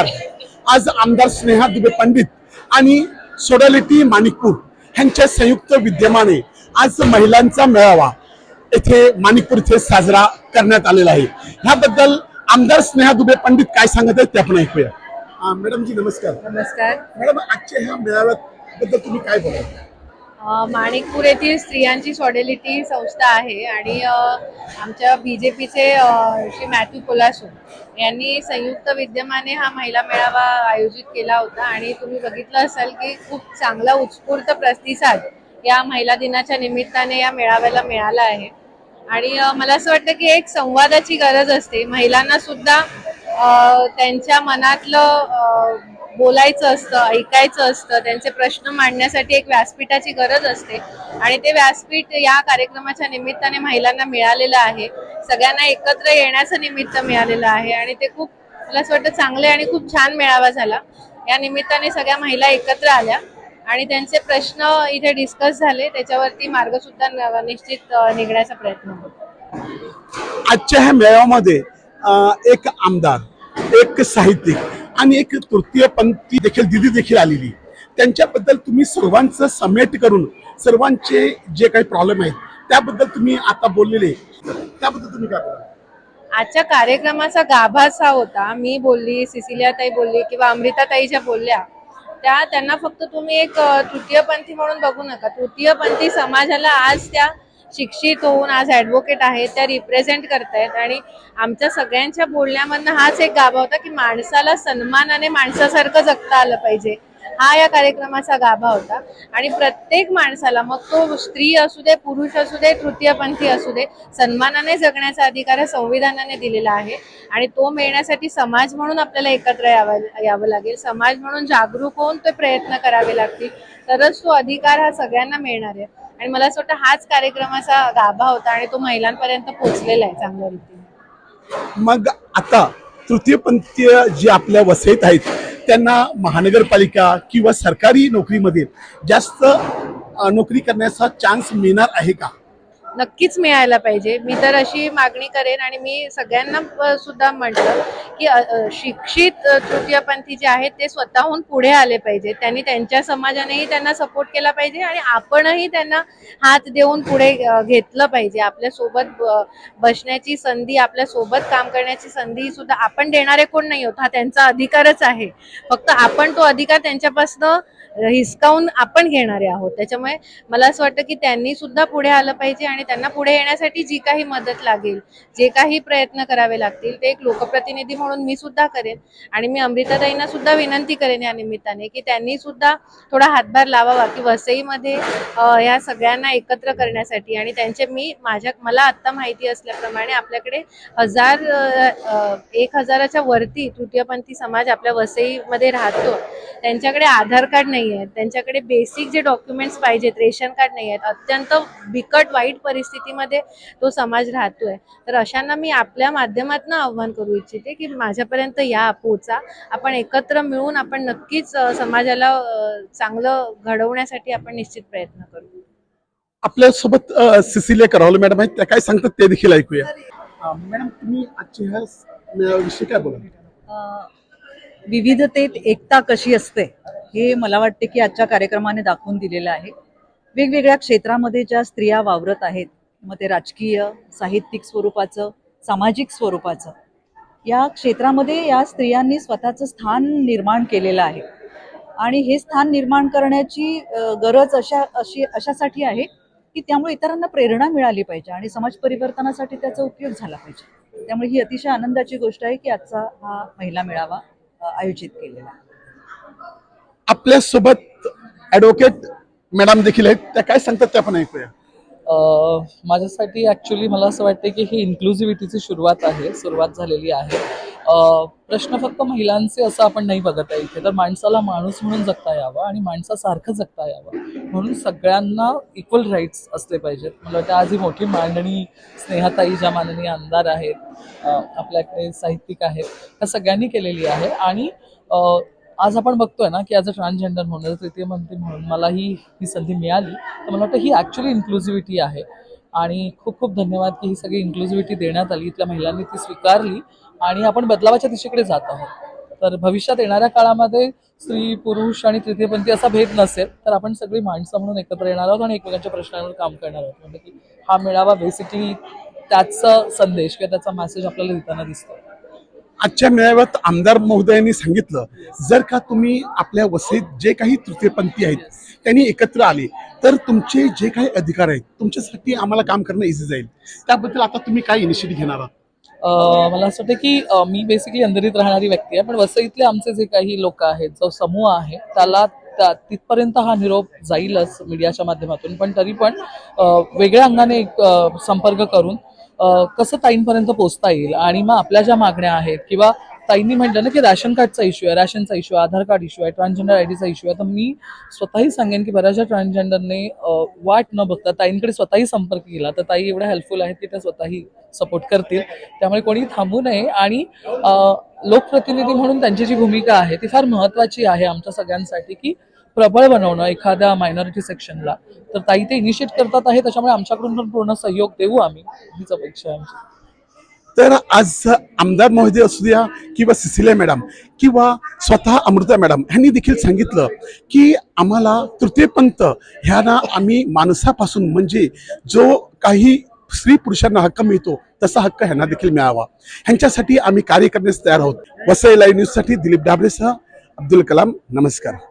नमस्कार आज आमदार स्नेहा दुबे पंडित आणि सोडालिटी माणिकपूर यांच्या संयुक्त विद्यमाने आज महिलांचा मेळावा येथे माणिकपूर येथे साजरा करण्यात आलेला आहे. ह्याबद्दल आमदार स्नेहा दुबे पंडित काय सांगत आहेत ते आपण ऐकूया. मॅडमजी नमस्कार. नमस्कार. मॅडम आजच्या ह्या मेळाव्याबद्दल तुम्ही काय बोलाल माणिकपूर येथील स्त्रियांची सॉडेलिटी संस्था आहे आणि आमच्या बी जे पीचे श्री मॅथ्यू कोलासो यांनी संयुक्त विद्यमाने हा महिला मेळावा आयोजित केला होता आणि तुम्ही बघितलं असाल की खूप चांगला उत्स्फूर्त प्रतिसाद या महिला दिनाच्या निमित्ताने या मेळाव्याला मिळाला आहे. आणि मला असं वाटतं की एक संवादाची गरज असते. महिलांना सुद्धा त्यांच्या मनातलं बोलायचं असतं ऐकायचं असतं त्यांचे प्रश्न मांडण्यासाठी एक व्यासपीठाची गरज असते. आणि ते व्यासपीठ या कार्यक्रमाच्या निमित्ताने महिलांना मिळालेलं आहे. सगळ्यांना एकत्र येण्याचं निमित्त मिळालेलं आहे. आणि ते खूप मला असं वाटतं चांगले आणि खूप छान मेळावा झाला. या निमित्ताने सगळ्या महिला एकत्र आल्या. आणि त्यांचे प्रश्न इथे डिस्कस झाले. त्याच्यावरती मार्ग सुद्धा निश्चित निघण्याचा प्रयत्न आजच्या ह्या मेळाव्यामध्ये एक आमदार एक साहित्यिक आणि एक तृतीयपंथी देखील दिदी देखील आलेली. त्यांच्याबद्दल तुम्ही सर्वांचं समेट करून सर्वांचे जे काही प्रॉब्लेम आहेत त्याबद्दल तुम्ही आता बोललेले. त्याबद्दल तुम्ही काय आजच्या कार्यक्रमाचा गाभा असा होता. मी बोलली सिसिलिया ताई बोलली किंवा अमृताताई ज्या बोलल्या. त्या त्यांना फक्त तुम्ही एक तृतीयपंथी म्हणून बघू नका. तृतीयपंथी समाजाला आज त्या शिक्षित होऊन आज ऍडव्होकेट आहेत त्या रिप्रेझेंट करतायत. आणि आमच्या सगळ्यांच्या बोलण्यामधनं हाच एक गाभा होता की माणसाला सन्मानाने माणसासारखं जगता आलं पाहिजे. हा या कार्यक्रमाचा गाभा होता. आणि प्रत्येक माणसाला मग तो स्त्री असू दे पुरुष असू दे तृतीयपंथी असू दे सन्मानाने जगण्याचा अधिकार संविधानाने दिलेला आहे. आणि तो मिळण्यासाठी समाज म्हणून आपल्याला एकत्र यावं यावं लागेल. समाज म्हणून जागरूक होऊन ते प्रयत्न करावे लागतील. तरच तो अधिकार हा सगळ्यांना मिळणार आहे. आणि मला असं वाटतं हाच कार्यक्रमाचा गाभा होता आणि तो महिलांपर्यंत पोहोचलेला आहे चांगल्या रीतीने. मग आता तृतीयपंथीय जे आपल्या वसईत आहेत त्यांना महानगरपालिका किंवा सरकारी नोकरीमध्ये जास्त नोकरी करण्याचा चान्स मिळणार आहे का? नक्कीच मिळायला पाहिजे. मी तर अशी मागणी करेन आणि मी सगळ्यांना सुद्धा म्हटलं की शिक्षित तृतीयपंथी जे आहेत ते स्वतःहून पुढे आले पाहिजे. त्यांनी त्यांच्या समाजानेही त्यांना सपोर्ट केला पाहिजे आणि आपणही त्यांना हात देऊन पुढे घेतलं पाहिजे. आपल्यासोबत बसण्याची संधी आपल्यासोबत काम करण्याची संधी सुद्धा आपण देणारे कोण नाही होत हा त्यांचा अधिकारच आहे. फक्त आपण तो अधिकार त्यांच्यापासनं हिसकावून आपण घेणारे आहोत. त्याच्यामुळे मला असं वाटतं की त्यांनी सुद्धा पुढे आलं पाहिजे आणि त्यांना पुढे येण्यासाठी जी काही मदत लागेल जे काही प्रयत्न करावे लागतील ते एक लोकप्रतिनिधी म्हणून मी सुद्धा करेन. आणि मी अमृताताईंना सुद्धा विनंती करेन या निमित्ताने की त्यांनी सुद्धा थोडा हातभार लावावा की वसईमध्ये या सगळ्यांना एकत्र करण्यासाठी. आणि त्यांचे मी माझ्या मला आत्ता माहिती असल्याप्रमाणे आपल्याकडे हजार एक हजाराच्या वरती तृतीयपंथी समाज आपल्या वसईमध्ये राहतो. त्यांच्याकडे आधार कार्ड नाही आहेत त्यांच्याकडे बेसिक जे डॉक्युमेंट्स पाहिजेत रेशन कार्ड नाही आहेत अत्यंत बिकट वाईट परिस्थितीमध्ये तो समाज राहतोय. तर अशांना मी आपल्या माध्यमातून आव्हान करू इच्छिते की माझ्यापर्यंत या पोचा आपण एकत्र मिळून आपण नक्कीच समाजाला चांगलं घडवण्यासाठी आपण निश्चित प्रयत्न करू. आपल्यासोबत सिसिलिया करावले मॅडम आहेत. त्या काय सांगतात ते देखील ऐकूया. मॅडम तुम्ही आजच्या ह्या मेळाव्याविषयी काय बोलाल? अ, विविधतेत एकता कशी असते हे मला वाटते की आजच्या कार्यक्रमाने दाखवून दिलेलं आहे. वेगवेगळ्या क्षेत्रामध्ये ज्या स्त्रिया वावरत आहेत मग ते राजकीय साहित्यिक स्वरूपाचं सामाजिक स्वरूपाचं या क्षेत्रामध्ये या स्त्रियांनी स्वतःचं स्थान निर्माण केलेलं आहे. आणि हे स्थान निर्माण करण्याची गरज अशा अशी अशासाठी आहे की त्यामुळे इतरांना प्रेरणा मिळाली पाहिजे आणि समाज परिवर्तनासाठी त्याचा उपयोग झाला पाहिजे. त्यामुळे ही अतिशय आनंदाची गोष्ट आहे की आजचा हा महिला मेळावा आयोजित केलेला आहे. आपल्यासोबत ऍडव्होकेट मॅडम देखील आहेत त्या काय सांगतात ते आपण ऐकूया. माझ्यासाठी ॲक्च्युली मला असं वाटतं की ही इन्क्लुझिव्हिटीची सुरुवात आहे सुरुवात झालेली आहे. प्रश्न फक्त महिलांचे असं आपण नाही बघत आहे इथे. तर माणसाला माणूस म्हणून जगता यावं आणि माणसासारखं जगता यावं. म्हणून सगळ्यांना इक्वल राईट्स असले पाहिजेत. मला वाटतं आज ही मोठी मांडणी स्नेहाताई ज्या माननीय आमदार आहेत आपल्याकडे साहित्यिक आहेत ह्या सगळ्यांनी केलेली आहे. आणि आज आपण बघतोय ना की ॲज अ ट्रान्सजेंडर म्हणून तृतीय मंत्री म्हणून मला ही ही संधी मिळाली. तर मला वाटतं ही ॲक्च्युली इन्क्लुझिव्हिटी आहे. आणि खूप खूप धन्यवाद की ही सगळी इन्क्लुझिव्हिटी देण्यात आली इथल्या महिलांनी ती स्वीकारली. आणि आपण बदलावाच्या दिशेकडे जात आहोत. तर भविष्यात येणाऱ्या काळामध्ये स्त्री पुरुष आणि तृतीयपंथी असा भेद नसेल तर आपण सगळी माणसं म्हणून एकत्र येणार आहोत आणि एकमेकांच्या प्रश्नांवर काम करणार आहोत. म्हणजे की हा मेळावा बेसिकली त्याचा संदेश किंवा त्याचा मेसेज आपल्याला देताना दिसतो आजच्या मेळाव्यात आमदार महोदयांनी सांगितलं जर का तुम्ही आपल्या वसईत जे काही तृतीयपंथी आहेत त्यांनी एकत्र आले तर तुमचे जे काही अधिकार आहेत तुमच्यासाठी आम्हाला काम करणं इझी जाईल. त्याबद्दल आता तुम्ही काय इनिशिएटिव्ह घेणार आहात? मला असं वाटतं की मी बेसिकली अंधरीत राहणारी व्यक्ती आहे पण वसईतले आमचे जे काही लोक आहेत जो समूह आहे त्याला त्या- तिथपर्यंत हा निरोप जाईलच मीडियाच्या माध्यमातून. पण तरी पण वेगळ्या अंगाने एक संपर्क करून कसं ताईंपर्यंत पोहोचता येईल? आणि मग आपल्या ज्या मागण्या आहेत किंवा ताईंनी म्हटलं ना की रॅशन कार्डचा इश्यू आहे रॅशनचा इश्यू आहे आधार कार्ड इश्यू आहे ट्रान्सजेंडर आय डीचा इश्यू आहे तर मी स्वतःही सांगेन की बऱ्याचशा ट्रान्सजेंडरने वाट न बघता ताईंकडे स्वतःही संपर्क केला. तर ताई एवढ्या हेल्पफुल आहेत की त्या स्वतःही सपोर्ट करतील. त्यामुळे कोणी थांबू नये. आणि लोकप्रतिनिधी म्हणून त्यांची जी भूमिका आहे ती फार महत्वाची आहे आमच्या सगळ्यांसाठी की प्रबळ बनवणं एखाद्या मायनॉरिटी सेक्शनला तर ताई ते इनिशिएट करतात आहे त्याच्यामुळे आमच्याकडून पण पूर्ण सहयोग देऊ आम्ही. हीच अपेक्षा आहे आमची. तर आज आमदार महोदय असू द्या किंवा सिसिलिया मॅडम किंवा स्वतः अमृता मॅडम ह्यांनी देखील सांगितलं की आम्हाला तृतीयपंथ ह्यांना आम्ही माणसापासून म्हणजे जो काही स्त्री पुरुषांना हक्क मिळतो तसा हक्क ह्यांना देखील मिळावा. ह्यांच्यासाठी आम्ही कार्य करण्यास तयार आहोत. वसई लाईव्ह न्यूजसाठी दिलीप डाबरेसह अब्दुल कलाम नमस्कार.